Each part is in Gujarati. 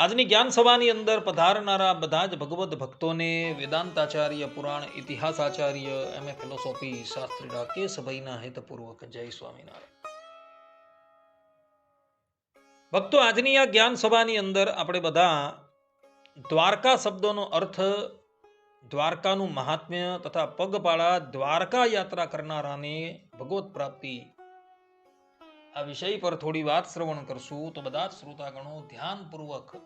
આજની જ્ઞાન સભાની અંદર પધારનારા બધા જ ભગવદ્ ભક્તોને વેદાંતાચાર્ય, પુરાણ ઇતિહાસાચાર્ય, એમ એ ફિલોસોફી શાસ્ત્રી રાકેશભાઈના હિતપૂર્વક જય સ્વામિનારાયણ. ભક્તો, આજની આ જ્ઞાન સભાની અંદર આપણે બધા દ્વારકા શબ્દોનો અર્થ દ્વારકાનું મહાત્મ્ય તથા પગપાળા દ્વારકા યાત્રા કરનારાને ભગવત પ્રાપ્તિ આ વિષય પર થોડી વાત શ્રવણ કરશું. તો બધા જ શ્રોતાગણો ધ્યાનપૂર્વક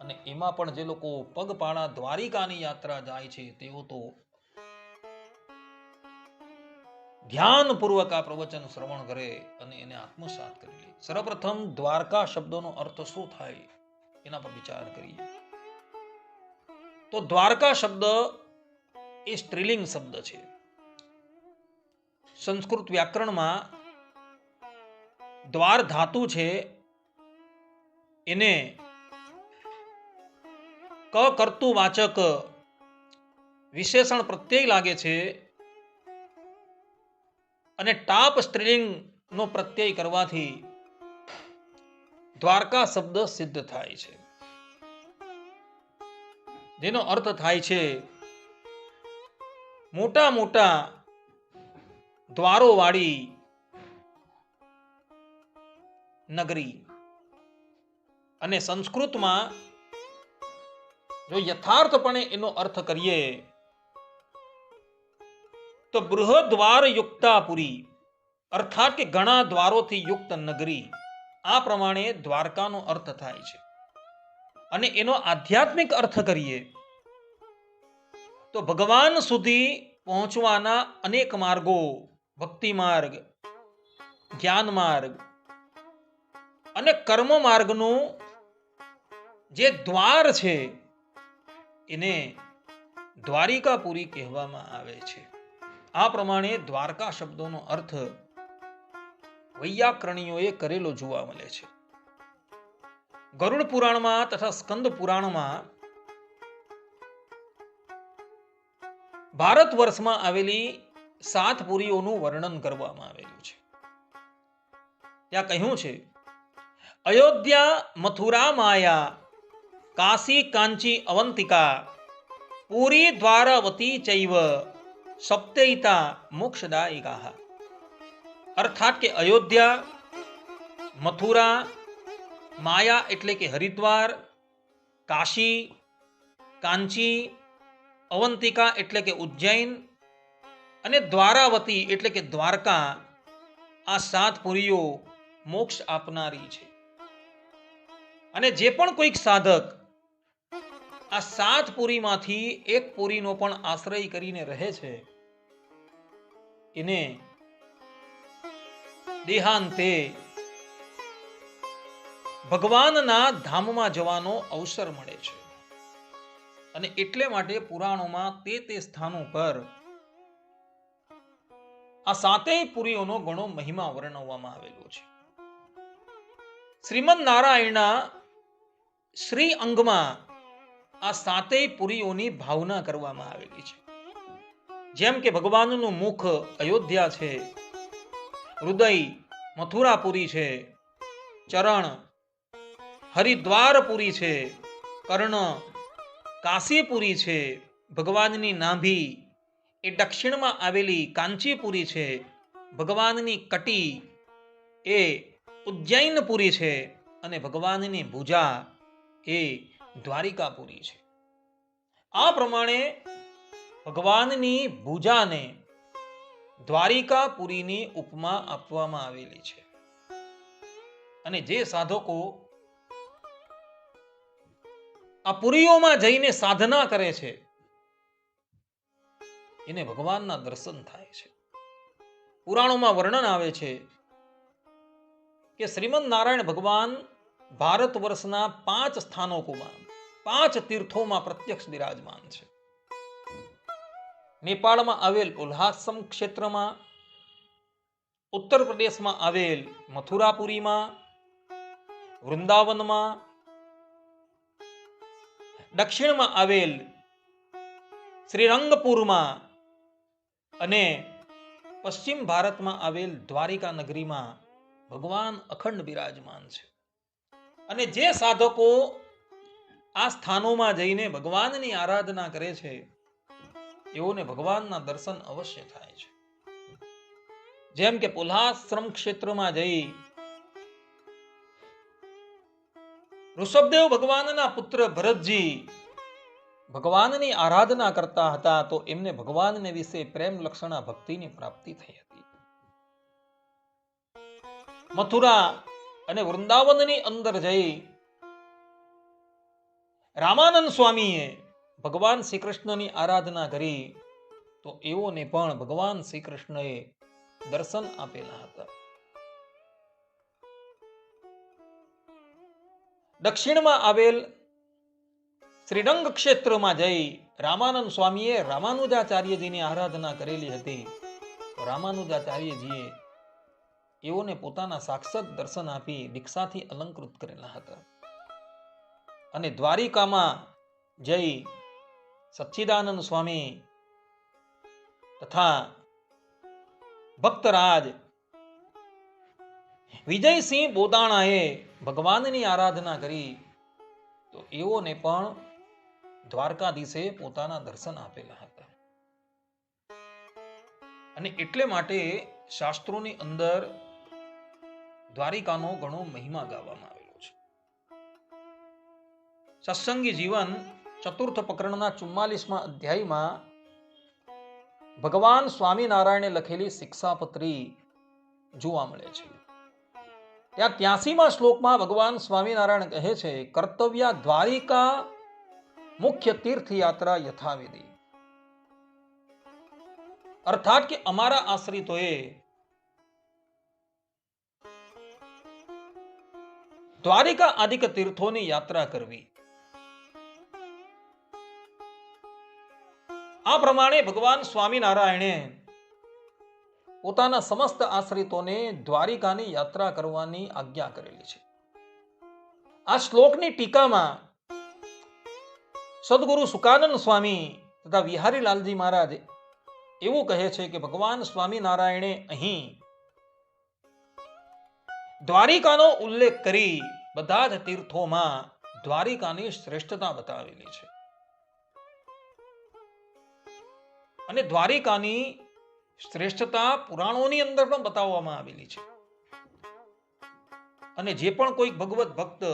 અને એમાં પણ જે લોકો પગપાળા દ્વારિકાની યાત્રા જાય છે, તેઓ તો ધ્યાનપૂર્વક આ પ્રવચન શ્રવણ કરે અને એને આત્મસાત કરી લે. સર્વપ્રથમ દ્વારકા શબ્દનો અર્થ શું થાય એના પર વિચાર કરીએ. તો દ્વારકા શબ્દ એ સ્ત્રીલિંગ શબ્દ છે. સંસ્કૃત વ્યાકરણમાં દ્વાર ધાતુ છે, એને ક કરતું વાચક વિશેષણ પ્રત્યય લાગે છે. અને ટાપ સ્ત્રીલિંગનો પ્રત્યય કરવાથી દ્વારકા શબ્દ સિદ્ધ થાય છે. જેનો અર્થ થાય છે, મોટા મોટા દ્વારો વાળી નગરી અને સંસ્કૃતમાં જો યથાર્થપણે એનો અર્થ કરીએ, તો બૃહદ્વાર યુક્તાપુરી અર્થાત કે ઘણા દ્વારોથી યુક્ત નગરી, આ પ્રમાણે દ્વારકાનો અર્થ થાય છે. અને એનો આધ્યાત્મિક અર્થ કરીએ, તો ભગવાન સુધી પહોંચવાના અનેક માર્ગો, ભક્તિ માર્ગ જ્ઞાન માર્ગ અને કર્મ માર્ગનું જે દ્વાર છે એને દ્વારિકાપુરી કહેવામાં આવે છે. આ પ્રમાણે દ્વારકા શબ્દોનો અર્થ વૈયાકરણીઓએ કરેલો જોવા મળે છે. ગરુડ પુરાણમાં તથા સ્કંદ પુરાણમાં ભારત વર્ષમાં આવેલી સાત પુરીઓનું વર્ણન કરવામાં આવેલું છે. ત્યાં કહ્યું છે, અયોધ્યા મથુરા માયા કાશી કાંચી અવંતિકા પૂરી દ્વારાવતી ચૈવ સપ્તયિતા મોક્ષદાયિકા અર્થાત કે અયોધ્યા મથુરા માયા એટલે કે હરિદ્વાર કાશી કાંચી અવંતિકા એટલે કે ઉજ્જૈન અને દ્વારાવતી એટલે કે દ્વારકા આ સાત પુરીઓ મોક્ષ આપનારી છે અને જે પણ કોઈક સાધક આ સાત પુરીમાંથી એક પુરીનો પણ આશ્રય કરીને રહે છે. એને દેહાંતે ભગવાનના ધામમાં જવાનો અવસર મળે છે. અને એટલે માટે પુરાણોમાં તે તે સ્થાનો પર આ સાતેય પુરીઓનો ઘણો મહિમા વર્ણવવામાં આવેલો છે. શ્રીમદ નારાયણના શ્રી અંગમાં આ સાતેય પુરીઓની ભાવના કરવામાં આવેલી છે. જેમ કે ભગવાનનું મુખ અયોધ્યા છે, હૃદય મથુરાપુરી છે, ચરણ હરિદ્વારપુરી છે, કર્ણ કાશીપુરી છે, ભગવાનની નાભી એ દક્ષિણમાં આવેલી કાંચીપુરી છે, ભગવાનની કટી એ ઉજ્જૈનપુરી છે અને ભગવાનની ભુજા એ દ્વારિકાપુરી છે. આ પ્રમાણે ભગવાનની ભૂજાને દ્વારિકાપુરીની ઉપમા આપવામાં આવેલી છે. અને જે સાધકો આ પુરીઓમાં જઈને સાધના કરે છે, એને ભગવાનના દર્શન થાય છે. પુરાણોમાં વર્ણન આવે છે કે શ્રીમદ નારાયણ ભગવાન ભારત વર્ષના પાંચ સ્થાનકોમાં પાંચ તીર્થોમાં પ્રત્યક્ષ બિરાજમાન છે. નેપાળમાં આવેલ ઉલ્હાસમ ક્ષેત્રમાં ઉત્તર પ્રદેશમાં આવેલ મથુરાપુરીમાં, વૃંદાવનમાં, દક્ષિણમાં આવેલ શ્રીરંગપુરમાં અને પશ્ચિમ ભારતમાં આવેલ દ્વારિકા નગરીમાં ભગવાન અખંડ બિરાજમાન છે. અને જે સાધકો આ સ્થાનોમાં જઈને ભગવાનની આરાધના કરે છે, એઓને ભગવાનના દર્શન અવશ્ય થાય છે. જેમ કે પુલ્હાશ્રમ ક્ષેત્રમાં જઈ ઋષભદેવ ભગવાનના પુત્ર ભરતજી ભગવાનની આરાધના કરતા હતા, તો એમને ભગવાનને વિશે પ્રેમ લક્ષણા ભક્તિની પ્રાપ્તિ થઈ હતી. મથુરા અને વૃંદાવનની અંદર જઈ રામાનંદ સ્વામીએ ભગવાન શ્રી કૃષ્ણની આરાધના કરી, તો એઓને પણ ભગવાન શ્રી કૃષ્ણએ દર્શન આપેલા હતા. દક્ષિણમાં આવેલ શ્રીરંગ ક્ષેત્રમાં જઈ રામાનંદ સ્વામીએ રામાનુજાચાર્યજીની આરાધના કરેલી હતી. રામાનુજાચાર્યજીએ એઓને પોતાના સાક્ષાત દર્શન આપી દીક્ષાથી અલંકૃત કરેલા હતા. અને દ્વારિકામાં જઈ સચ્ચિદાનંદ સ્વામી તથા ભક્તરાજ વિજયસિંહ બોદાણાએ ભગવાનની આરાધના કરી, તો એઓને પણ દ્વારકાધીશે પોતાના દર્શન આપેલા હતા. અને એટલે માટે શાસ્ત્રોની અંદર દ્વારિકાનો ઘણો મહિમા ગાવામાં આવેલો છે. સત્સંગી જીવન ચતુર્થ પ્રકરણના ચુમ્માલીસમાં અધ્યાયમાં ભગવાન સ્વામિનારાયણે લખેલી શિક્ષાપત્રી જોવા મળે છે. ત્યાં ત્યાસીમાં શ્લોકમાં ભગવાન સ્વામિનારાયણ કહે છે, કર્તવ્ય દ્વારિકા, મુખ્ય તીર્થયાત્રા યથાવિધિ. અર્થાત કે અમારા આશ્રિતોએ દ્વારિકા આદિક તીર્થોની યાત્રા કરવી. આ પ્રમાણે ભગવાન સ્વામિનારાયણે પોતાના સમસ્ત આશ્રિતોને દ્વારિકાની યાત્રા કરવાની આજ્ઞા કરેલી છે. આ શ્લોકની ટીકામાં સદગુરુ સુકાનંદ સ્વામી તથા વિહારીલાલજી મહારાજ એવું કહે છે કે ભગવાન સ્વામિનારાયણે અહીં દ્વારિકાનો ઉલ્લેખ કરી બધા જ તીર્થોમાં દ્વારિકાની શ્રેષ્ઠતા બતાવેલી છે. અને દ્વારિકાની શ્રેષ્ઠતા પુરાણોની અંદર પણ બતાવવામાં આવેલી છે. અને જે પણ કોઈક ભગવત ભક્ત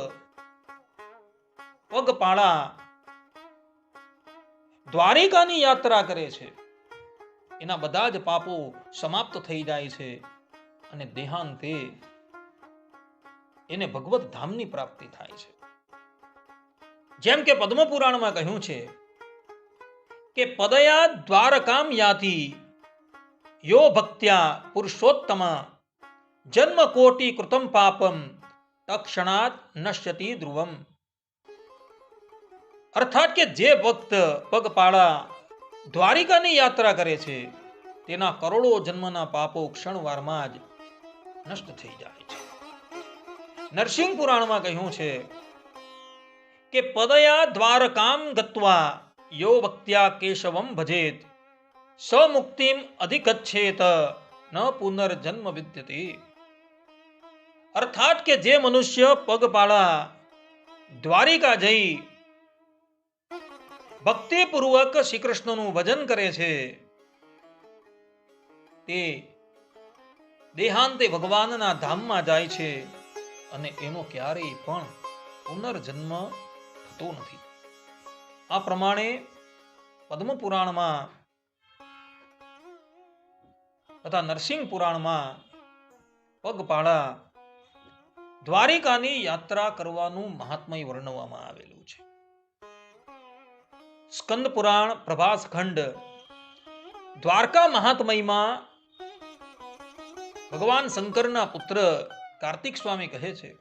પગપાળા દ્વારિકાની યાત્રા કરે છે, એના બધા જ પાપો સમાપ્ત થઈ જાય છે અને દેહાંતે એને ભગવત ધામની પ્રાપ્તિ થાય છે. જેમ કે પદ્મ પુરાણમાં કહ્યું છે કે પદયા દ્વારકામ યાતિ, યો ભક્ત્યા પુરુષોત્તમ, જન્મ કોટી કૃતમ પાપમ તક્ષણાત નશ્યતિ ધ્રુવમ. અર્થાત કે જે ભક્ત પગપાળા દ્વારિકાની યાત્રા કરે છે, તેના કરોડો જન્મના પાપો ક્ષણવારમાં જ નષ્ટ થઈ જાય છે. નરસિંહ પુરાણમાં કહ્યું છે કે પદયા દ્વારકામ ગત્વા યો ભક્ત્યા કેશવમ ભજેત. સમુક્તિમ અધિગચ્છેત ન પુનર્જન્મ વિદ્યતે. અર્થાત કે જે મનુષ્ય પગપાળા દ્વારિકા જઈ ભક્તિપૂર્વક શ્રી કૃષ્ણનું ભજન કરે છે, તે દેહાંતે ભગવાનના ધામમાં જાય છે. અને એનો ક્યારેય પણ પુનર્જન્મ થતો નથી. આ પ્રમાણે પદ્મ પુરાણમાં તથા નરસિંહ પુરાણમાં પગપાળા દ્વારિકાની યાત્રા કરવાનું મહાત્મય વર્ણવવામાં આવેલું છે. સ્કંદ પુરાણ પ્રભાસ ખંડ દ્વારકા મહાત્મયમાં ભગવાન શંકરના પુત્ર કાર્તિક સ્વામી કહે છે,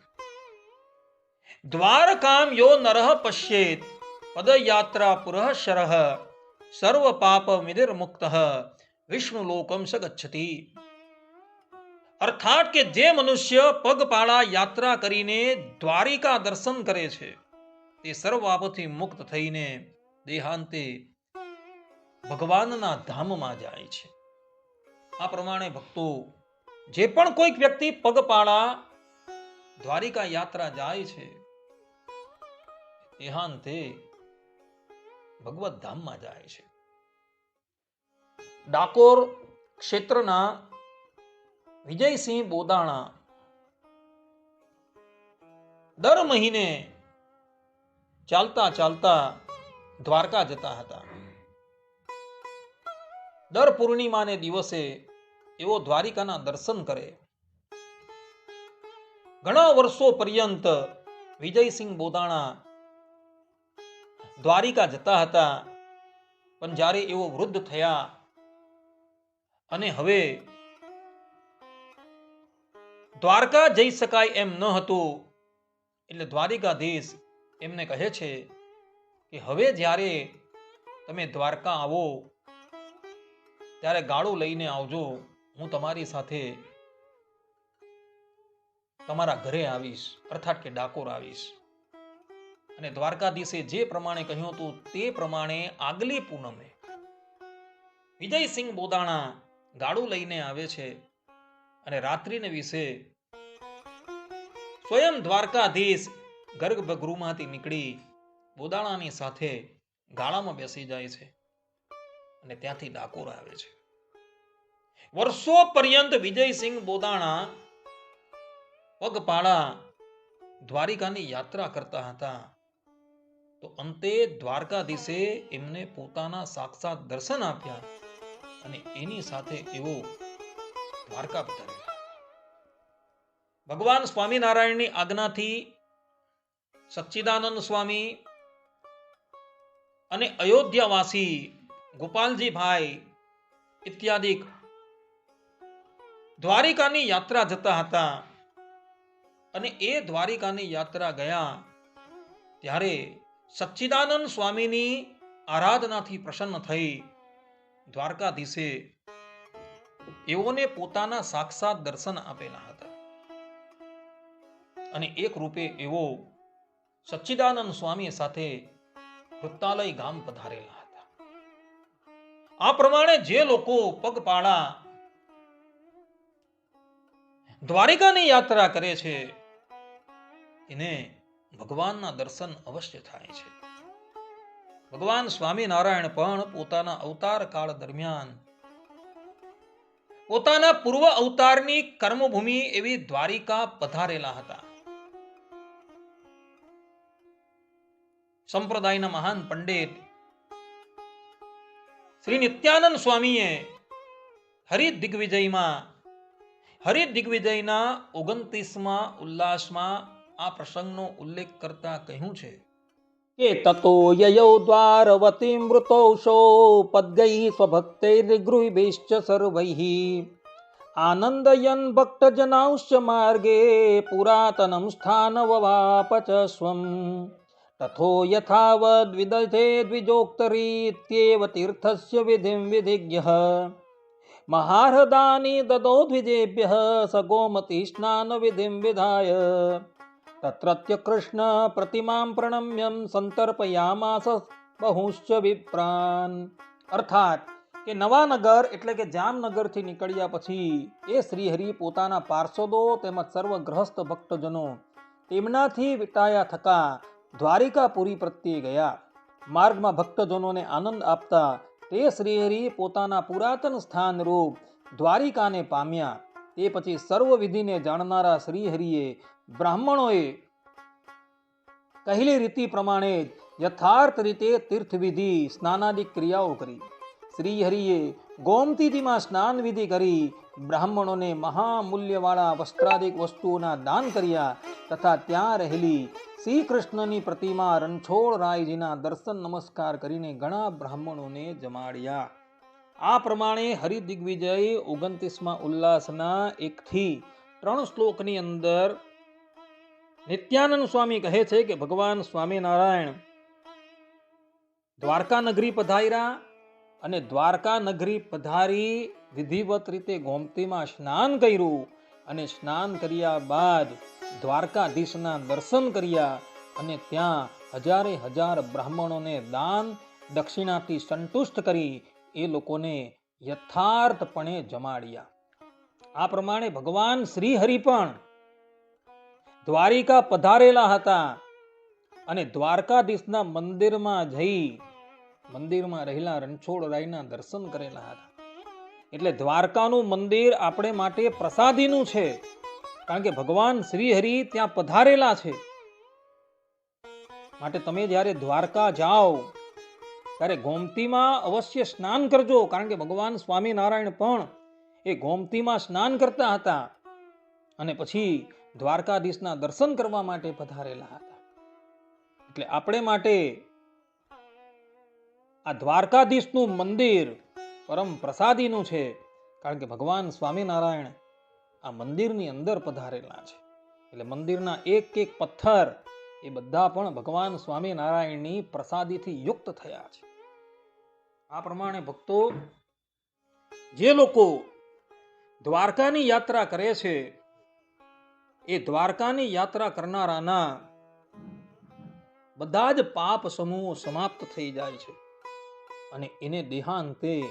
દ્વારકામ યો નરહ પશ્યેત, પદયાત્રા પુરઃ શરહ સર્વ પાપ વિનિર્મુક્ત, વિષ્ણુ લોકમ સ ગચ્છતિ. અર્થાત કે જે મનુષ્ય પગપાળા યાત્રા કરીને દ્વારિકા દર્શન કરે છે, તે સર્વ પાપથી મુક્ત થઈને દેહાંતે ભગવાનના ધામમાં જાય છે. આ પ્રમાણે ભક્તો જે પણ કોઈક વ્યક્તિ પગપાળા દ્વારિકા યાત્રા જાય છે, એહાંતે ભગવત ધામમાં જાય છે. ડાકોર ક્ષેત્રના વિજયસિંહ બોદાણા દર મહિને ચાલતા ચાલતા દ્વારકા જતા હતા. દર પૂર્ણિમાને દિવસે એવો દ્વારિકાના દર્શન કરે. ઘણા વર્ષો પર્યંત વિજયસિંહ બોદાણા દ્વારિકા જતા હતા, પણ જ્યારે એવો વૃદ્ધ થયા અને હવે દ્વારકા જઈ શકાય એમ ન હતું, એટલે દ્વારિકાધીશ એમને કહે છે કે હવે જ્યારે તમે દ્વારકા આવો, ત્યારે ગાળો લઈને આવજો. હું તમારી સાથે તમારા ઘરે આવીશ, અર્થાત કે ડાકોર આવીશ. અને દ્વારકાધીશે જે પ્રમાણે કહ્યું હતું તે પ્રમાણે આગલી પૂનમે વિજયસિંહ બોદાણા ગાડું લઈને આવે છે અને રાત્રિને વિશે સ્વયં દ્વારકાધીશ ગર્ભગૃહમાંથી નીકળી બોદાણાની સાથે ગાળામાં બેસી જાય છે અને ત્યાંથી ડાકોર આવે છે. વર્ષો પર્યંત વિજયસિંહ બોદાણા પગપાળા દ્વારિકાની યાત્રા કરતા હતા. તો અંતે દ્વારકાધીશે એમને પોતાના સાક્ષાત દર્શન આપ્યા અને એની સાથે એવો દ્વારકા પધારેલા ભગવાન સ્વામિનારાયણની આજ્ઞાથી સચ્ચિદાનંદ સ્વામી અને અયોધ્યાવાસી ગોપાલજીભાઈ ઇત્યાદિક દ્વારિકાની યાત્રા જતા હતા. અને એ દ્વારિકાની યાત્રા ગયા ત્યારે સચ્ચિદાનંદ સ્વામીની આરાધનાથી પ્રસન્ન થઈ. દ્વારકાધીશે એઓને પોતાના સાક્ષાત દર્શન આપેલા હતા. અને એક રૂપે એવો સચ્ચિદાનંદ સ્વામી સાથે વૃત્તાલય ગામ પધારેલા હતા. આ પ્રમાણે જે લોકો પગપાળા દ્વારિકાની યાત્રા કરે છે. એને ભગવાનના દર્શન અવશ્ય થાય છે. ભગવાન સ્વામિનારાયણ પણ પોતાના અવતાર કાળ દરમિયાન પોતાના પૂર્વ અવતારની કર્મભૂમિ એવી દ્વારિકા પધારેલા હતા. સંપ્રદાયના મહાન પંડિત શ્રી નિત્યાનંદ સ્વામીએ હરિ દિગ્વિજયમાં હરિ દિગ્વિજયના ઓગણત્રીસમાં ઉલ્લાસમાં આ પ્રસંગનો ઉલ્લેખ કરતા કહ્યું છે. કે તતો યયો દ્વારવતી મૃતૌષો પદગૈ સ્વભક્તૈર્ગૃહિભિશ્ચ સર્વૈઃ આનંદયન ભક્તજનાંશ્ચ માર્ગે પુરાતનમ સ્થાનવવાપ ચ સ્વમ તથો યથાવદ વિદધે દ્વિજોક્તરીત્યેવ તીર્થસ્ય વિધિમ વિધિજ્ઞઃ ગોમતી સ્નાન વિધિમ વિધાય તત્રત્ય કૃષ્ણ પ્રતિમામ પ્રણમ્યમ સંતર્પયામાસ બહુશ્ચ વિપ્રાન અર્થાત કે નવાનગર એટલે કે જામનગરથી નીકળ્યા પછી એ શ્રીહરિ પોતાના પાર્ષદો તેમજ સર્વ ગ્રહસ્થ ભક્તજનો તેમનાથી વિટાયા થકા દ્વારિકાપુરી પ્રત્યે ગયા માર્ગમાં ભક્તજનોને આનંદ આપતા તે શ્રીહરિ પોતાના પુરાતન સ્થાન રૂપ દ્વારિકાને પામ્યા. તે પછી સર્વ વિધિને જાણનારા શ્રીહરિએ બ્રાહ્મણોએ કહેલી રીતિ પ્રમાણે યથાર્થ રીતે તીર્થવિધિ સ્નાનાદિક ક્રિયાઓ કરી. શ્રીહરિએ ગોમતીજીમાં સ્નાન વિધિ કરી બ્રાહ્મણોને મહામૂલ્યવાળા વસ્ત્રાદિક વસ્તુઓના દાન કર્યા તથા ત્યાં રહેલી શ્રી કૃષ્ણની પ્રતિમા રણછોડ રાયજીના દર્શન નમસ્કાર કરીને ઘણા બ્રાહ્મણોને જમાડ્યા. આ પ્રમાણે હરિદિગ્વિજય ઓગણત્રીસમાં ઉલ્લાસના એકથી ત્રણ શ્લોકની અંદર નિત્યાનંદ સ્વામી કહે છે કે ભગવાન સ્વામિનારાયણ દ્વારકા નગરી પધાર્યા અને દ્વારકા નગરી પધારી વિધિવત રીતે ગોમતીમાં સ્નાન કર્યું અને સ્નાન કર્યા બાદ દ્વારકાધીશના દર્શન કર્યા અને ત્યાં હજારે હજાર બ્રાહ્મણોને દાન દક્ષિણાથી સંતુષ્ટ કરી એ લોકોને યથાર્થપણે જમાડ્યા. આ પ્રમાણે ભગવાન શ્રી હરિ પણ દ્વારિકા પધારેલા હતા અને દ્વારકાધીશના મંદિરમાં જઈ મંદિરમાં રહેલા રણછોડરાયના દર્શન કરેલા હતા. એટલે દ્વારકાનું મંદિર આપણે માટે પ્રસાદીનું છે. કારણ કે ભગવાન શ્રીહરિ ત્યાં પધારેલા છે. માટે તમે જ્યારે દ્વારકા જાઓ, ત્યારે ગોમતીમાં અવશ્ય સ્નાન કરજો. કારણ કે ભગવાન સ્વામિનારાયણ પણ એ ગોમતીમાં સ્નાન કરતા હતા અને પછી દ્વારકાધીશના દર્શન કરવા માટે પધારેલા હતા. એટલે આપણે માટે આ દ્વારકાધીશનું મંદિર પરમ પ્રસાદીનું છે, કારણ કે ભગવાન સ્વામિનારાયણ આ મંદિરની અંદર પધારેલા છે. એટલે મંદિરના એક એક પથ્થર એ બધા પણ ભગવાન સ્વામિનારાયણની પ્રસાદીથી યુક્ત થયા છે. આ પ્રમાણે ભક્તો જે લોકો દ્વારકાની યાત્રા કરે છે, એ દ્વારકાની યાત્રા કરનારાના બધા જ પાપ સમૂહ સમાપ્ત થઈ જાય છે. અને એને દેહાંતે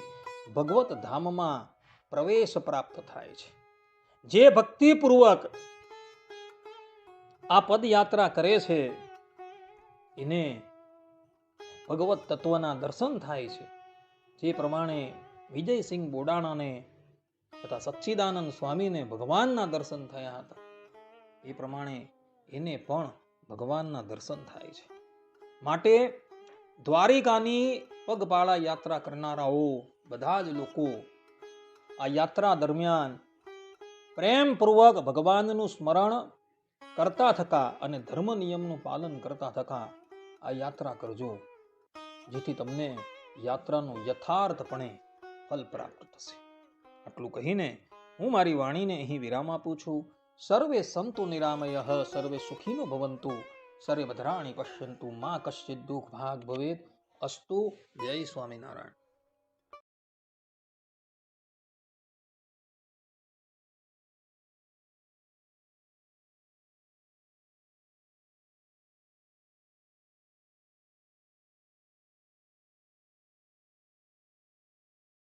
ભગવત ધામમાં પ્રવેશ પ્રાપ્ત થાય છે. જે ભક્તિપૂર્વક આ પદયાત્રા કરે છે, એને ભગવત તત્વના દર્શન થાય છે. જે પ્રમાણે વિજયસિંહ બોડાણાને તથા સચ્ચિદાનંદ સ્વામીને ભગવાનના દર્શન થયા હતા. એ પ્રમાણે એને પણ ભગવાનના દર્શન થાય છે. માટે દ્વારિકાની પગપાળા યાત્રા કરનારાઓ, બધા જ લોકો આ યાત્રા દરમિયાન પ્રેમપૂર્વક ભગવાનનું સ્મરણ કરતા થકા અને ધર્મ નિયમનું પાલન કરતા થકા આ યાત્રા કરજો, જેથી તમને યાત્રાનું યથાર્થપણે ફલ પ્રાપ્ત થશે. આટલું કહીને હું મારી વાણીને અહીં વિરામ આપું છું. સર્વે સંતુ નિરામય, સર્વે સુખીનો ભવંતુ સર્વે પશ્યંતુ મા કશ્ચિત દુઃખ ભાગ ભવેત અસ્તુ જય સ્વામિનારાયણ.